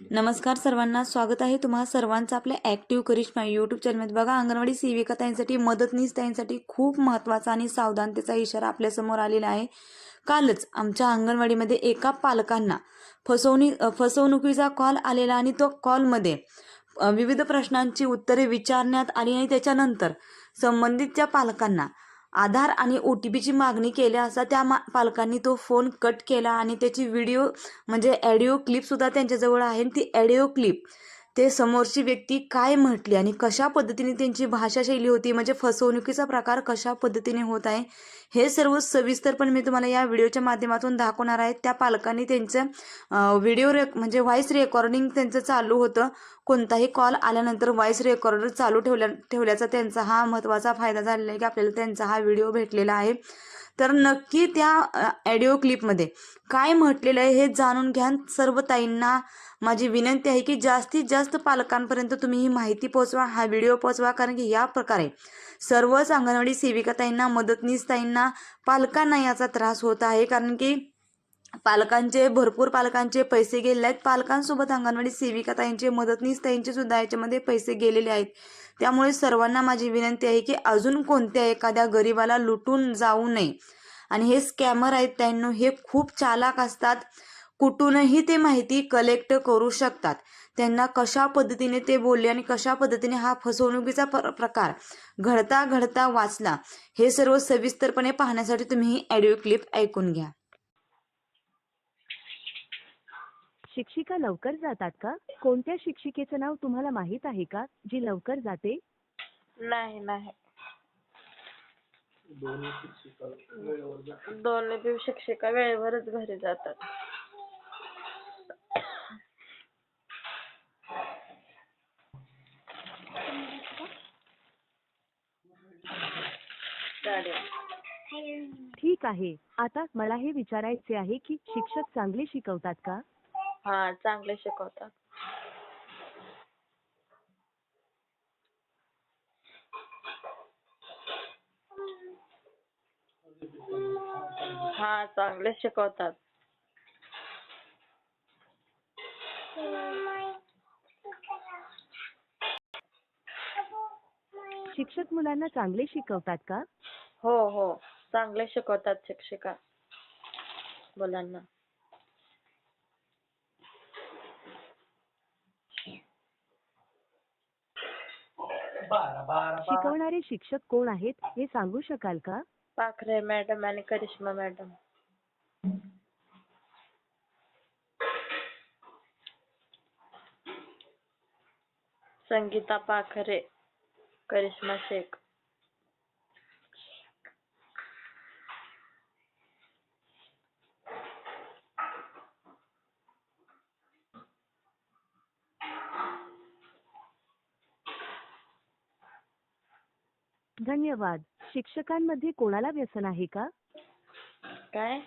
नमस्कार सर्वांना स्वागत आहे तुम्हा सर्वांचं आपल्या ॲक्टिव्ह करिश्मा यूट्यूब चॅनलमध्ये बघा अंगणवाडी सेविका त्यांसाठी मदतनीस त्यांसाठी खूप महत्त्वाचा आणि सावधानतेचा इशारा आपल्यासमोर आलेला आहे. कालच आमच्या अंगणवाडीमध्ये एका पालकांना फसवणी फसवणुकीचा कॉल आलेला आणि तो कॉलमध्ये विविध प्रश्नांची उत्तरे विचारण्यात आली आणि त्याच्यानंतर संबंधितच्या पालकांना आधार आणि ओ टी पीची मागणी केल्या असता त्या मा पालकांनी तो फोन कट केला आणि त्याची व्हिडिओ म्हणजे ॲडिओ क्लिपसुद्धा त्यांच्याजवळ आहे ती ॲडिओ क्लिप ते समोरची व्यक्ती काय म्हटली आणि कशा पद्धतीने त्यांची भाषाशैली होती म्हणजे फसवणुकीचा प्रकार कशा पद्धतीने होत आहे हे सर्व सविस्तरपण मी तुम्हाला या व्हिडिओच्या माध्यमातून दाखवणार आहे. त्या पालकांनी त्यांचं व्हिडिओ रेक म्हणजे व्हॉइस रेकॉर्डिंग त्यांचं चालू होतं. कोणताही कॉल आल्यानंतर व्हॉइस रेकॉर्डर चालू ठेवल्या ठेवल्याचा त्यांचा हा महत्त्वाचा फायदा झालेला आहे की आपल्याला त्यांचा हा व्हिडिओ भेटलेला आहे. तर नक्की त्या ॲडिओ क्लिपमध्ये काय म्हटलेलं आहे हे जाणून घ्या सर्व ताईंना माझी विनंती आहे की जास्तीत जास्त पालकांपर्यंत तुम्ही ही माहिती पोहोचवा हा व्हिडिओ पोहोचवा कारण की या प्रकारे सर्वच अंगणवाडी सेविका ताईंना मदतनीस ताईंना पालकांना याचा त्रास होत आहे. कारण की पालकांचे भरपूर पालकांचे पैसे गेलेले आहेत. पालकांसोबत अंगणवाडी सेविका ताईंचे मदतनीस ताईंचे सुद्धा याच्यामध्ये पैसे गेलेले आहेत. त्यामुळे सर्वांना माझी विनंती आहे की अजून कोणत्या एखाद्या गरिबाला लुटून जाऊ नये. आणि हे स्कॅमर आहेत त्यांना हे खूप चालाक असतात. कुठूनही ते माहिती कलेक्ट करू शकतात. त्यांना कशा पद्धतीने ते बोलले आणि कशा पद्धतीने हा फसवणुकीचा प्र प्रकार घडता घडता वाचला हे सर्व सविस्तरपणे पाहण्यासाठी तुम्ही ही ऑडिओ क्लिप ऐकून घ्या. शिक्षिका लवकर जातात का? कोणत्या शिक्षिकेचं नाव तुम्हाला माहीत आहे का जी लवकर जाते? नाही नाही. दोन्ही बी शिक्षिका वेळेवरच घरी जातात. चालेल ठीक आहे. आता मला हे विचारायचे आहे की शिक्षक चांगले शिकवतात का? हा चांगले शिकवतात. हा चांगले शिकवतात. शिक्षक मुलांना चांगले शिकवतात का? हो हो. चांगले शिकवतात शिक्षिका मुलांना. शिकवणारे शिक्षक कोण आहेत हे सांगू शकाल का? पाखरे मॅडम आणि करिश्मा मॅडम. संगीता पाखरे करिश्मा शेख. धन्यवाद. शिक्षकांमध्ये कोणाला व्यसन आहे का? काय?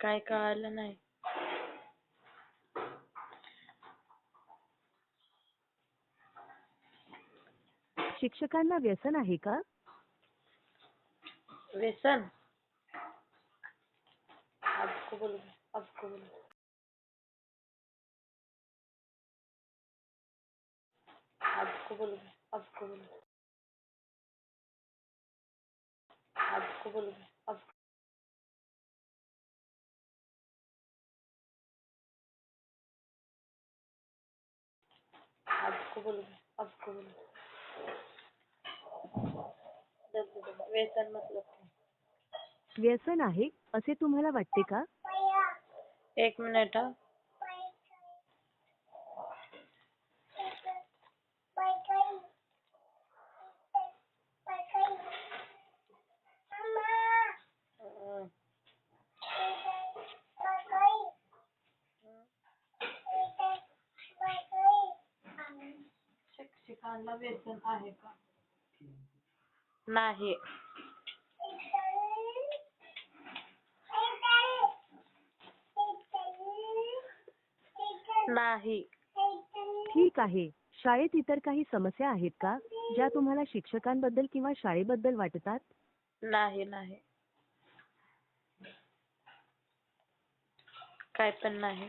काय कळालं नाही. शिक्षकांना व्यसन आहे का? व्यसन? आपको बोलो आपको बोलो. आपको बोलो आपको बोलो. आपको बोलो आप आपको बोलो आपको बोलो. व्यसन मतलब क्या? व्यसन आहे असे तुम्हाला वाटते का? एक मिनिट हा. शिक्षकांना व्यसन आहे का? नाही. नाही. ठीक आहे. शाळेत इतर काही समस्या आहेत का ज्या तुम्हाला शिक्षकांबद्दल किंवा शाळेबद्दल वाटतात? नाही नाही. काय पण नाही.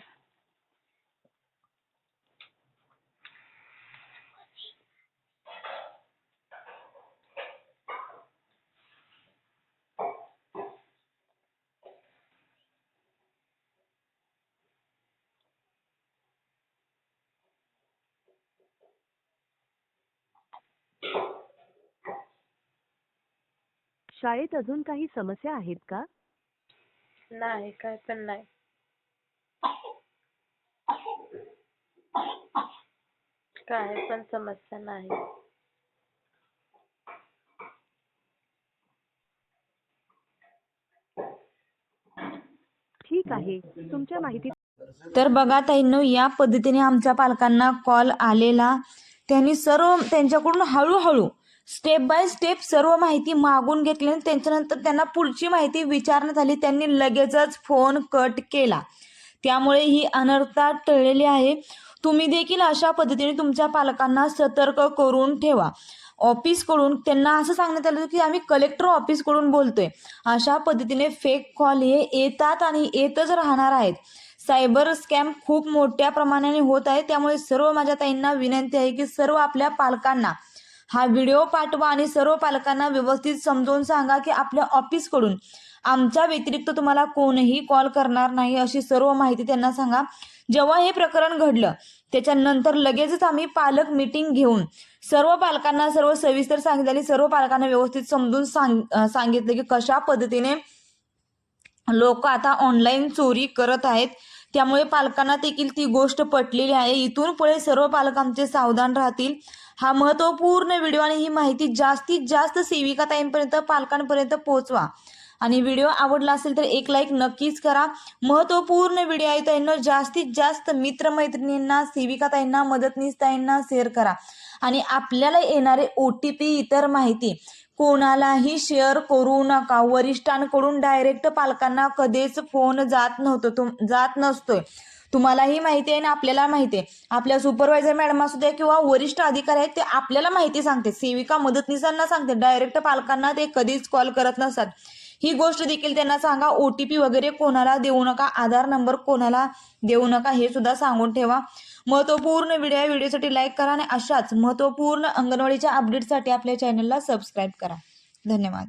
शाळेत अजून काही समस्या आहेत का? नाही काय पण नाही. काय पण समस्या नाही. ठीक आहे. तुमच्या माहिती तर बघा ताईंनो या पद्धतीने आमच्या पालकांना कॉल आलेला. त्यांनी सर्व त्यांच्याकडून हळूहळू स्टेप बाय स्टेप सर्व माहिती मागून घेतली आणि त्यांच्यानंतर त्यांना पुढची माहिती विचारण्यात आली. त्यांनी लगेचच फोन कट केला. त्यामुळे ही अनर्थता टळलेली आहे. तुम्ही देखील अशा पद्धतीने तुमच्या पालकांना सतर्क करून ठेवा. ऑफिसकडून त्यांना असं सांगण्यात आलं की आम्ही कलेक्टर ऑफिसकडून बोलतोय. अशा पद्धतीने फेक कॉल हे येतात आणि येतच राहणार आहेत. सायबर स्कॅम खूप मोठ्या प्रमाणाने होत आहे. त्यामुळे सर्व माझ्या ताईंना विनंती आहे की सर्व आपल्या पालकांना हा व्हिडिओ पाठवा आणि सर्व पालकांना व्यवस्थित समजवून सांगा की आपल्या ऑफिसकडून आमच्या व्यतिरिक्त तुम्हाला कोणीही कॉल करणार नाही अशी सर्व माहिती त्यांना सांगा. जेव्हा हे प्रकरण घडलं त्याच्यानंतर लगेचच आम्ही पालक मीटिंग घेऊन सर्व पालकांना सर्व सविस्तर सांगितलं आणि सर्व पालकांना व्यवस्थित समजून सांग सांगितलं की कशा पद्धतीने लोक आता ऑनलाईन चोरी करत आहेत. त्यामुळे पालकांना देखील ती गोष्ट पटलेली आहे. इथून पुढे सर्व पालकांचे सावधान राहतील. हा महत्त्वपूर्ण व्हिडिओ आणि ही माहिती जास्तीत जास्त सेविका ताईंपर्यंत पालकांपर्यंत पोहोचवा. आणि व्हिडिओ आवडला असेल तर एक लाईक नक्कीच करा. महत्त्वपूर्ण व्हिडिओ आहे ताईंना जास्तीत जास्त मित्रमैत्रिणींना सेविका ताईंना मदतनीस ताईंना शेअर करा. आणि आपल्याला येणारे ओ टी पी इतर माहिती कोणालाही शेअर करू नका. वरिष्ठांकडून डायरेक्ट पालकांना कधीच फोन जात नव्हतो. तुम जात नसतोय. तुम्हालाही माहिती आहे आणि आपल्याला माहिती आहे. आपल्या सुपरवायझर मॅडम असू द्या किंवा वरिष्ठ अधिकारी आहेत ते आपल्याला माहिती सांगते. सेविका मदतनीसांना सांगते. डायरेक्ट पालकांना ते कधीच कॉल करत नसतात. ही गोष्ट देखील त्यांना सांगा. ओ टी पी वगैरे कोणाला देऊ नका आधार नंबर कोणाला देऊ नका हे सुद्धा सांगून ठेवा. महत्त्वपूर्ण व्हिडिओ व्हिडिओसाठी लाईक करा आणि अशाच महत्त्वपूर्ण अंगणवाडीच्या अपडेटसाठी आपल्या चॅनलला सबस्क्राईब करा. धन्यवाद.